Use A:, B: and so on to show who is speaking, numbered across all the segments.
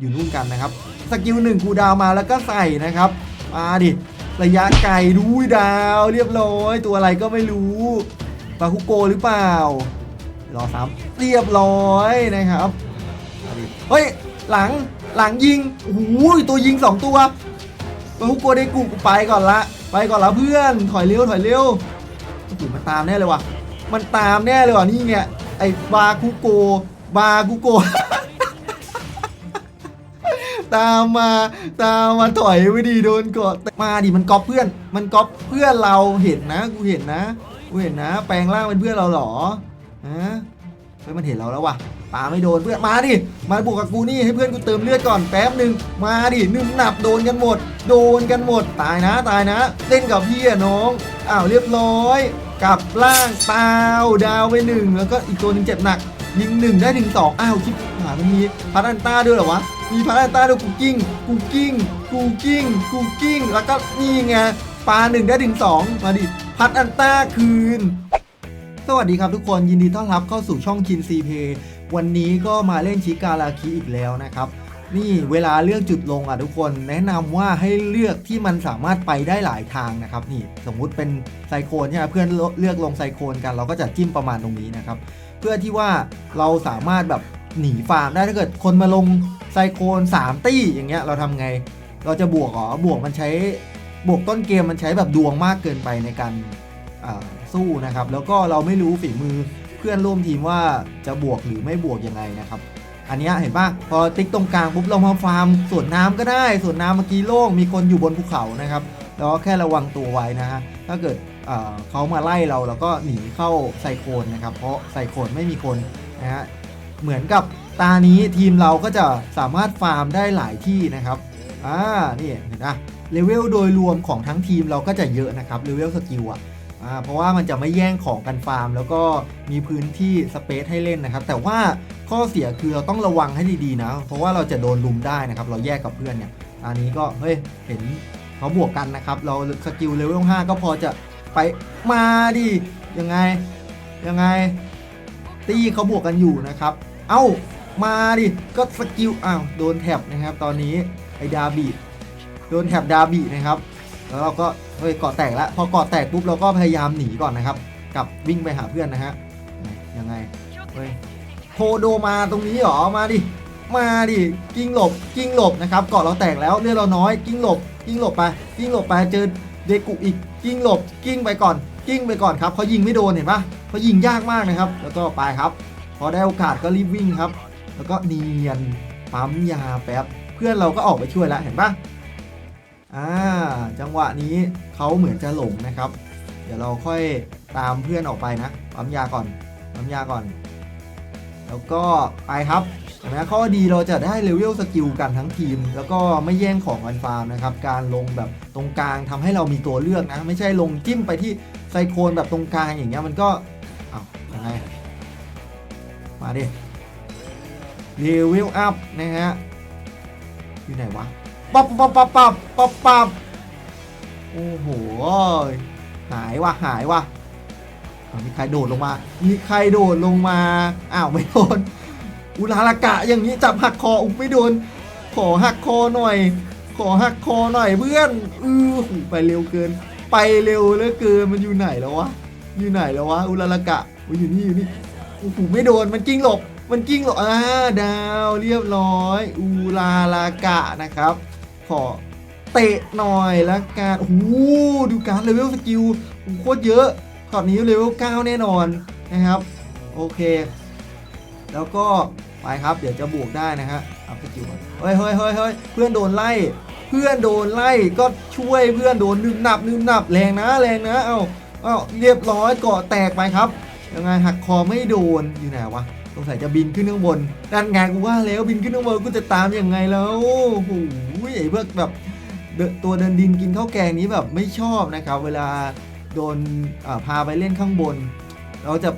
A: อยู่นู่นกันนะครับสกิลหนึ่งคูดาวมาแล้วก็ใส่นะครับมาดิระยะไกลดูดาวเรียบร้อย ตัวอะไรก็ไม่รู้บาคุโกหรือเปล่ารอซ้ำเรียบร้อยนะครับเฮ้ยหลังหลังยิงโอ้โหตัวยิงสองตัวบาคุโกได้กูกูไปก่อนละ ไปก่อนละเพื่อนถอยเร็วถอยเร็วโอ้โหมันตามแน่เลยว่ะมันตามแน่เลยว่ะนี่ไงไอ้บาคุโกบาคุโก ตามมาตามมาถอยไม่ดีโดนกดมาดิมันก๊อปเพื่อน มันก๊อปเพื่อนเราเห็นนะกูเห็นนะกูเห็นนะ แปลงร่างเป็นเพื่อนเราหรอฮะเฮ้ยมันเห็นเราแล้วว่ะปาไม่โดนเพื่อนมาดิมาบวกกับกูนี่ให้เพื่อนกูเติมเลือดก่อนแป๊บหนึ่งมาดินึ่มหนับโดนกันหมด โดนกันหมดตายนะตายนะเล่นกับพี่อะน้องอ้าวเรียบร้อยกลับล่างตาดาวไปหนึ่งแล้วก็อีกตัวหนึ่งเจ็บหนัก ยิงหนึ่งได้ถึงสองอ้าวคิดหามันมีพัดอันต้าด้วยเหรอวะ มีพัดอันต้าด้วยกูกิ้งกูกิ้งกูกิ้งกูกิ้งแล้วก็นี่ไงปลาหนึ่งได้ถึงสองมาดิพัดอันต้าคืน สวัสดีครับทุกคนยินดีต้อนรับเข้าสู่ช่องคินซีเพวันนี้ก็มาเล่นชิกาลาคิอีกแล้วนะครับนี่เวลาเลือกจุดลงอะทุกคนแนะนำว่าให้เลือกที่มันสามารถไปได้หลายทางนะครับนี่สมมุติเป็นไซโคนใช่ไหมเพื่อนเลือกลงไซโคนกัน เราก็จะจิ้มประมาณตรงนี้นะครับ เพื่อที่ว่าเราสามารถแบบหนีฟาร์มได้ถ้าเกิดคนมาลงไซโคน3ตี้อย่างเงี้ยเราทำไง เราจะบวกเหรอบวกมันใช้บวกต้นเกมมันใช้แบบดวงมากเกินไปในการสู้นะครับ แล้วก็เราไม่รู้ฝีมือเพื่อนร่วมทีมว่าจะบวกหรือไม่บวกยังไงนะครับ อันนี้เห็นปะพอติ๊กตรงกลางปุ๊บเรามาฟาร์มสวนน้ำก็ได้สวนน้ำเมื่อกี้โล่งมีคนอยู่บนภูเขานะครับแล้วก็แค่ระวังตัวไว้นะฮะถ้าเกิด เขามาไล่เราเราก็หนีเข้าไซโคนนะครับ เพราะไซโคนไม่มีคนนะฮะเหมือนกับตานี้ทีมเราก็จะสามารถฟาร์มได้หลายที่นะครับอ่านี่เห็นะเลเวลโดยรวมของทั้งทีมเราก็จะเยอะนะครับเลเวลสกิลอะอ่าเพราะว่ามันจะไม่แย่งของกันฟาร์ม แล้วก็มีพื้นที่สเปซให้เล่นนะครับ แต่ว่าข้อเสียคือเราต้องระวังให้ดีๆนะ เพราะว่าเราจะโดนลุมได้นะครับ เราแยกกับเพื่อนเนี่ยอันนี้ก็เฮ้ยเห็นเขาบวกกันนะครับ เราสกิลเลเวล5ก็พอจะ ไปมาดิยังไงยังไง ตีเขาบวกกันอยู่นะครับ เอ้ามาดิก็สกิลอ้าวโดนแท็บนะครับ ตอนนี้ไอ้ดาบีโดนแท็บดาบีนะครับ แล้วเราก็เฮ้ยเกาะแตกแล้วพอเกาะแตกปุ๊บเราก็พยายามหนีก่อนนะครับกลับวิ่งไปหาเพื่อนนะฮะยังไงเฮ้ยโทโดมาตรงนี้หรอมาดิมาดิกิ้งหลบกิ้งหลบนะครับเกาะเราแตกแล้วเลือดเราน้อยกิ้งหลบกิ้งหลบไปกิ้งหลบไปเจอ เดกุอีกกิ้งหลบกิ้งไปก่อน กิ้งไปก่อนครับเขายิงไม่โดนเห็นปะเขายิงยากมากนะครับ แล้วก็ไปครับ พอได้โอกาสก็รีบวิ่งครับ แล้วก็เนียนปั๊มยาแป๊บเพื่อนเราก็ออกไปช่วยแล้วเห็นปะอ่าจังหวะนี้เขาเหมือนจะหลงนะครับ เดี๋ยวเราค่อยตามเพื่อนออกไปนะปั๊มยาก่อนปั๊มยาก่อน แล้วก็ไปครับ นไหมข้อดีเราจะได้เลเวลสกิลกันทั้งทีม แล้วก็ไม่แย่งของกันฟาร์มนะครับ การลงแบบตรงกลางทำให้เรามีตัวเลือกนะ ไม่ใช่ลงจิ้มไปที่ไซโคนแบบตรงกลางอย่างเงี้ยมันก็เอายังไงมาดิเลเวลอัพนะฮะอยู่ไหนวะปั๊บปั๊บปั๊บปั๊บปั๊บปั๊บโอ้โหหายว่ะหายว่ะมีใครโดดลงมา มีใครโดดลงมา อ้าว ไม่โดน อุลาละกะอย่างนี้จับหักคออุ้ไม่โดน ขอหักคอหน่อย ขอหักคอหน่อยเพื่อนอือหูไปเร็วเกิน ไปเร็วเหลือเกินมันอยู่ไหนแล้ววะอยู่ไหนแล้ววะอุลาละกะอยอยู่นี่อยู่นี่โอ้โหไม่โดนมันกิ้งหลบ มันกิ้งหลบอ่าดาวเรียบร้อย อูลาลากะนะครับ ขอเตะหน่อยละกันโอ้โหดูการเลเวลสกิลโอ้โหโคตรเยอะตอนนี้เลเวล9แน่นอนนะครับ โอเค แล้วก็ ไปครับ เดี๋ยวจะบวกได้นะฮะเอัพสกิลเฮ้ยเฮ้ยเฮ้ยเฮ้ยเพื่อนโดนไล่ เพื่อนโดนไล่ก็ช่วยเพื่อนโดนนึ่มหนับนึ่มหนับแรงนะแรงนะ เอ้าเอ้าเรียบร้อยเกาะแตกไปครับยังไงหักคอไม่โดนอยู่ไหนวะสงสัยจะบินขึ้นข้างบนด้านงานกูว่าแล้วบินขึ้นข้างบนกูจะตามยังไงแล้วโอ้โหไอ้พวกแบบตัวเดินดินกินข้าวแกงนี้แบบไม่ชอบนะครับ เวลาโดนพาไปเล่นข้างบน เราจะ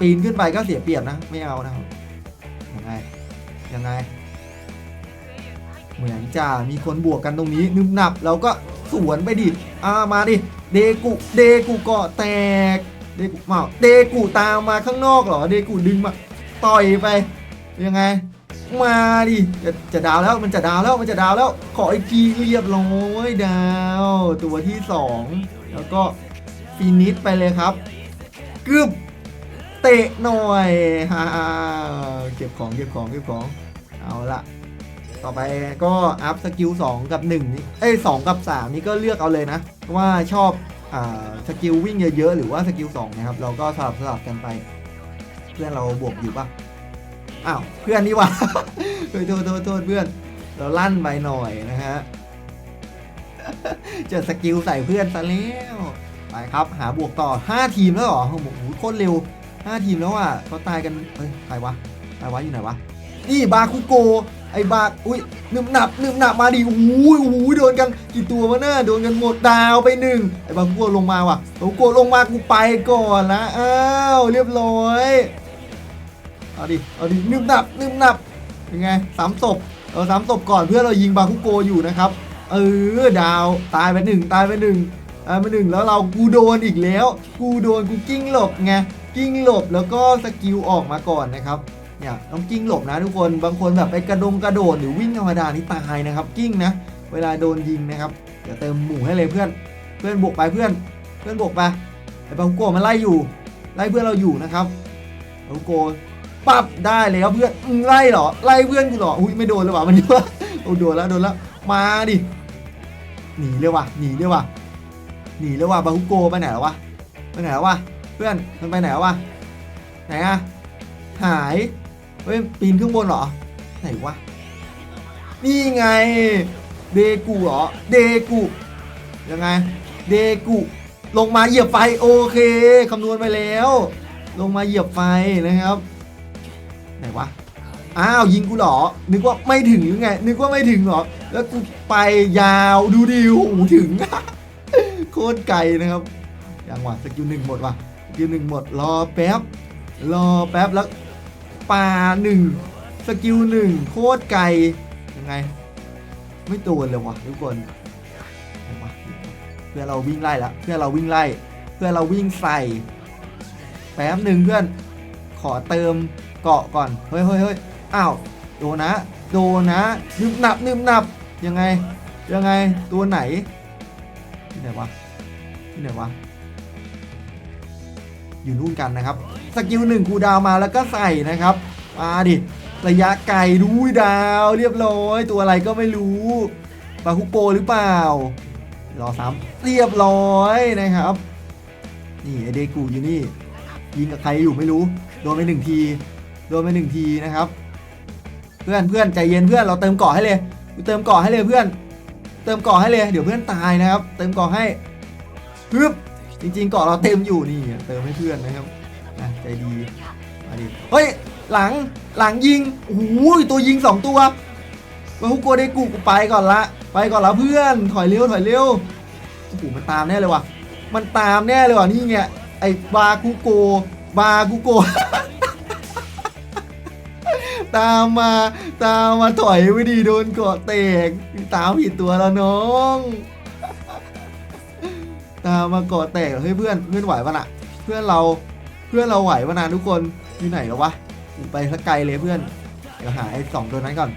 A: ปีนขึ้นไปก็เสียเปรียบนะ ไม่เอานะครับ ไงยังไง เหมือนจะมีคนบวกกันตรงนี้นึบหนับเราก็สวนไปดิอ่ามาดิเดกุเดกุเกาะแตกเดกุเมาเดกุตามมาข้างนอกเหรอเดกุดึงมาต่อยไปยังไง มาดิจะจะดาวแล้วมันจะดาวแล้วมันจะดาวแล้ว ขออีกทีเรียบร้อยดาว ตัวที่สองแล้วก็ฟินิชไปเลยครับกึบ เตะหน่อยฮ่าเก็บของเก็บของเก็บของ เอาละต่อไปก็อัพสกิล2กับ 1 นี่ เอ้ยสกับ 3 นี่ก็เลือกเอาเลยนะ ว่าชอบอ่าสกิลวิ่งเยอะๆ หรือว่าสกิล2นะครับ เราก็สลับสลับกันไป เพื่อนเราบวกอยู่ปะอ้าวเพื่อนนี่ว่าโทษโทษโทษเพื่อน เราลั่นไปหน่อยนะฮะจอสกิลใส่เพื่อนซะแล้ว ไปครับ หาบวกต่อ 5 ทีมแล้วเหรอโอ้โหโคตรเร็ว 5ทีมแล้วอะเขาตายกันเฮ้ยใครวะใครวะอยู่ไหนวะนี่บาคุโกไอ้บาอุ้ยหนึบหนับหนึบหนับมาดิโอ้ยโอ้ยโดนกันกี่ตัววะเนี่ยโดนกันหมดดาวไปหนึ่งไอ้บาคุโกลงมาว่ะบาคุโกลงมากูไปก่อนละอ้าวเรียบร้อยเอาดิเอาดิหนึบหนับหนึบหนับยังไงสามศพเราสามศพก่อนเพื่อเรายิงบาคุโกอยู่นะครับเออดาวตายไปหนึ่งตายไปหนึ่งตายไปหนึ่งแล้วเรากูโดนอีกแล้ว กูโดนกูกิ้งหลบไง กิ้งหลบแล้วก็สกิลออกมาก่อนนะครับเนี่ยต้องกิ้งหลบนะทุกคนบางคนแบบไปกระดงกระโดดหรือวิ่งธรรมดานี่ตายนะครับ กิ้งนะ เวลาโดนยิงนะครับเดี๋ยวเติมหมู่ให้เลยเพื่อน เพื่อนบวกไปเพื่อน เพื่อนบวกไปไอ้บาคุโกะมันไล่อยู่ ไล่เพื่อนเราอยู่นะครับบาคุโกะปั๊บได้เลยครับเพื่อนอืไล่เหรอไล่เพื่อนกูเหรออุ้ยไม่โดนเลยว่ะมันนี่ว่าโอ้โดนแล้วโดนแล้วมาดิหนีเลยว่ะหนีเลยว่ะหนีเลยว่ะบาคุโกะไปไหนแล้ววะไปไหนแล้ววะ เพื่อนมันไปไหนวะไหนอะหายเฮ้ยปีนขึ้นบนเหรอ ไหนวะนี่ไง เดกูเหรอ เดกูยังไง เดกูลงมาเหยียบไฟโอเคคำนวณไปแล้ว ลงมาเหยียบไฟนะครับ ไหนวะอ้าวยิงกูเหรอ นึกว่าไม่ถึงหรือไง นึกว่าไม่ถึงเหรอแล้วกูไปยาวดูดิโอ้ถึงโคตรไกลนะครับยังวะสกิลหนึ่งหมดว่ะ กิลหนึ่งหมดรอแป๊บ รอแป๊บแล้วปลาหนึ่งสกิลหนึ่งโคตรไกลยังไง ไม่โดนเลยวะทุกคนไหนวะเพื่อเราวิ่งไล่ละเพื่อเราวิ่งไล่ เพื่อเราวิ่งใส่แป๊บหนึ่งเพื่อนขอเติมเกาะก่อนเฮ้ยเฮ้ยเฮ้ยอ้าวโดนนะโดนนะนึบหนับนึบหนับยังไงยังไงตัวไหนที่ไหนวะที่ไหนวะ อยู่นู่นกันนะครับสกิลหนึ่งคูดาวมาแล้วก็ใส่นะครับมาดิระยะไกลดูดาวเรียบร้อย ตัวอะไรก็ไม่รู้บาคุโกหรือเปล่ารอซ้ำเรียบร้อยนะครับ นี่ไอเดกูอยู่นี่ยิงกับใครอยู่ไม่รู้ โดนไปหนึ่งที โดนไปหนึ่งทีนะครับ เพื่อนเพื่อนใจเย็นเพื่อนเราเติมเกาะให้เลยเติมเกาะให้เลยเพื่อน เติมเกาะให้เลย เดี๋ยวเพื่อนตายนะครับ เติมเกาะให้ฮึบ จริงๆเกาะเราเต็มอยู่นี่เติมให้เพื่อนนะครับอะใจดีมาดิเฮ้ยหลังหลังยิงโอ้โหตัวยิงสองตัวมาฮุโกเดกุกูไปก่อนละไปก่อนละเพื่อนถอยเร็วถอยเร็วโอ้โหมันตามแน่เลยว่ะมันตามแน่เลยว่ะนี่ไงไอ้บาคุโกบาคุโกตามมาตามมาถอยไม่ดีโดนเกาะเตกตามผิดตัวแล้วน้อง ตามาเกาะแตกเฮ้ยเพื่อนเพื่อนไหวปะน่ะ เพื่อนเราเพื่อนเราไหวปะนะทุกคนอยู่ไหนแล้ววะไปสักไกลเลยเพื่อนเดี๋ยวหาไอ้สองตัวนั้นก่อน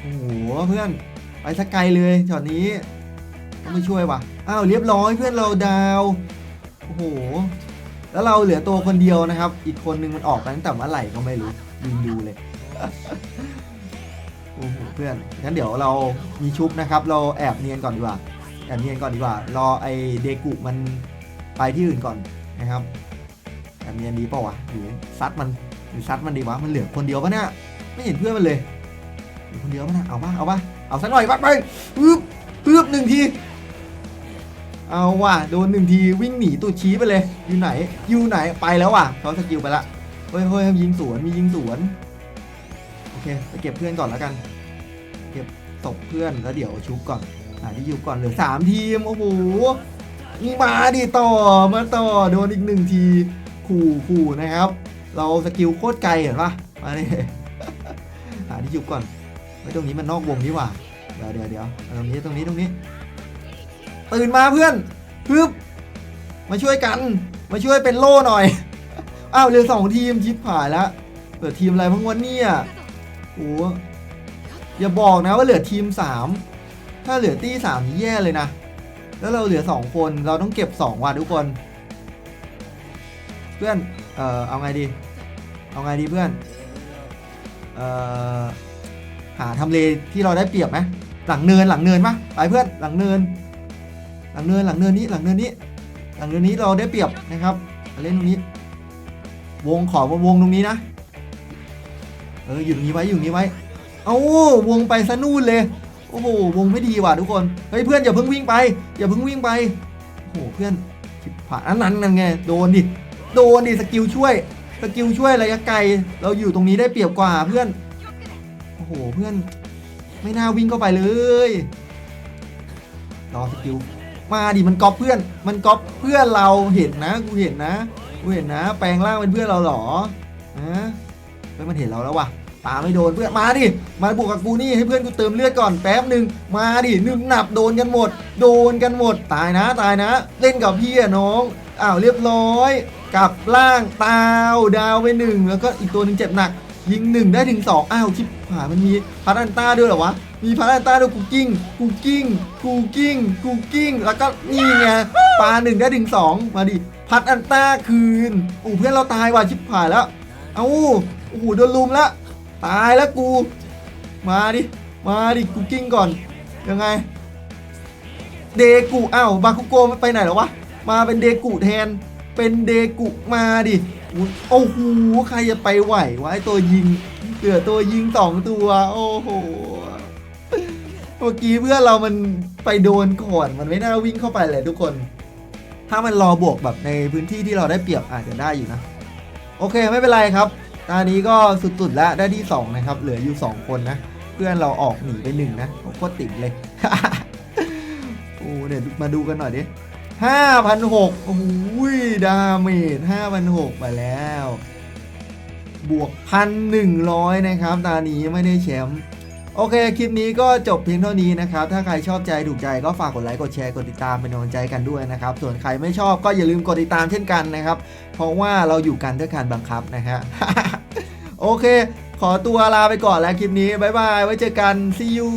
A: โอ้โหเพื่อนไปสักไกลเลยช็อตนี้ต้องไปช่วยวะอ้าวเรียบร้อยเพื่อนเราดาวโอ้โหแล้วเราเหลือตัวคนเดียวนะครับ อีกคนนึงมันออกไปตั้งแต่เมื่อไหร่ก็ไม่รู้ยืนดูเลยโอ้โหเพื่อนงั้นเดี๋ยวเรามีชุบนะครับ เราแอบเนียนก่อนดีกว่า แอบเนียนก่อนดีกว่า รอไอเดกุมันไปที่อื่นก่อนนะครับแอบเนียนดีเปล่าวะหรือซัดมันหรือซัดมันดีวะมันเหลือคนเดียวปะเนี่ยไม่เห็นเพื่อนมันเลยเหลือคนเดียวปะเนี่ยเอาปะเอาปะเอาสักหน่อยปะไปปึ๊บปึ๊บหนึ่งทีเอาว่ะโดนหนึ่งทีวิ่งหนีตัวชี้ไปเลยอยู่ไหนอยู่ไหนไปแล้วว่ะเขาสกิลไปละเฮ้ยเฮ้ยยิงสวนมียิงสวนโอเคไปเก็บเพื่อนก่อนแล้วกัน เก็บศพเพื่อนแล้วเดี๋ยวชุบก่อน หาที่อยู่ก่อนเหลือสามทีม โอ้โห มาดิต่อ มาต่อ โดนอีกหนึ่งทีขู่ขู่นะครับ เราสกิลโคตรไกลเห็นปะมาดิหาที่อยู่ก่อนไม่ตรงนี้มันนอกวงนี่หว่า เดี๋ยวเดี๋ยวเดี๋ยวตรงนี้ตรงนี้ตรงนี้ ตื่นมาเพื่อนฮึบมาช่วยกัน มาช่วยเป็นโล่หน่อย อ้าวเหลือสองทีมชิปหายแล้วเหลือทีมอะไรบ้างวะเนี่ยหอย่าบอกนะว่าเหลือทีมสาม ถ้าเหลือตี้สามนี่แย่เลยนะ แล้วเราเหลือสองคนเราต้องเก็บสองว่ะทุกคน เพื่อน เอ่อเอาไงดี เอาไงดีเพื่อน เอ่อหาทำเลที่เราได้เปรียบไหมหลังเนินหลังเนินปะไปเพื่อนหลังเนิน หลังเนินหลังเนินนี้หลังเนินนี้ หลังเนินนี้เราได้เปรียบนะครับเล่นตรงนี้ วงขอวงตรงนี้นะ เอออยู่ตรงนี้ไว้อยู่ตรงนี้ไว้ เอาวงไปซะนู่นเลย โอ้โหวงไม่ดีว่ะทุกคนเฮ้ยเพื่อนอย่าเพิ่งวิ่งไป อย่าเพิ่งวิ่งไปโอ้โหเพื่อนชิบผ่านอันนั้นนั่นไงโดนดิโดนดิสกิลช่วยสกิลช่วยระยะไกล เราอยู่ตรงนี้ได้เปรียบกว่าเพื่อนโอ้โหเพื่อน ไม่น่าวิ่งเข้าไปเลยรอสกิลมาดิมันก๊อปเพื่อน มันก๊อปเพื่อนเราเห็นนะกูเห็นนะกูเห็นนะ แปลงร่างเป็นเพื่อนเราเหรอฮะเฮ้ยมันเห็นเราแล้วว่ะ ตาไม่โดนเพื่อนมาดิ มาบวกกับกูนี่ให้เพื่อนกูเติมเลือดก่อนแป๊บหนึ่งมาดิหนึ่งหนับโดนกันหมด โดนกันหมดตายนะตายนะ เล่นกับพี่อะน้องอ้าวเรียบร้อยกับล่างตาวดาวไปหนึ่งแล้วก็อีกตัวหนึ่งเจ็บหนัก ยิงหนึ่งได้ถึงสองอ้าวชิบหามันมีพัดอันต้าด้วยเหรอวะมีพัดอันต้าด้วยกูกิ้งกูกิ้งกูกิ้งกูกิ้งแล้วก็นี่ไงปลาหนึ่งได้ถึงสองมาดิพัดอันต้าคืนโอ้เพื่อนเราตายว่ะชิบหายแล้ว เอ้าโอ้โหโดนลุมแล้ว ตายแล้วกู มาดิ มาดิกูกิ้งก่อน ยังไง เดกุอ้าวบาคุโกมันไปไหนแล้ววะ มาเป็นเดกุแทน เป็นเดกุมาดิ โอ้โห ใครจะไปไหววะไอตัวยิง เหลือตัวยิงสองตัว โอ้โห เมื่อกี้เพื่อนเรามันไปโดนก่อน มันไม่น่าวิ่งเข้าไปเลยทุกคน ถ้ามันรอบวกแบบในพื้นที่ที่เราได้เปรียบอาจจะได้อยู่นะ โอเคไม่เป็นไรครับ ตอนนี้ก็สุดๆแล้วได้ที่ 2 นะครับ เหลืออยู่ 2 คนนะ เพื่อนเราออกหนีไปหนึ่งนะโคตรติ่มเลย โอ้เดี๋ยวมาดูกันหน่อยดิห้าพันหกโอ้โหดาเมจห้าพันหกไปแล้ว บวกพันหนึ่งร้อยนะครับตอนนี้ไม่ได้แชมป์โอเค คลิปนี้ก็จบเพียงเท่านี้นะครับ ถ้าใครชอบใจถูกใจก็ฝากกดไลค์กดแชร์กดติดตามเป็นกำลังใจกันด้วยนะครับ ส่วนใครไม่ชอบก็อย่าลืมกดติดตามเช่นกันนะครับ เพราะว่าเราอยู่กันด้วยการบังคับนะฮะ โอเค ขอตัวลาไปก่อนแล้วคลิปนี้ บ๊ายบาย ไว้เจอกัน see you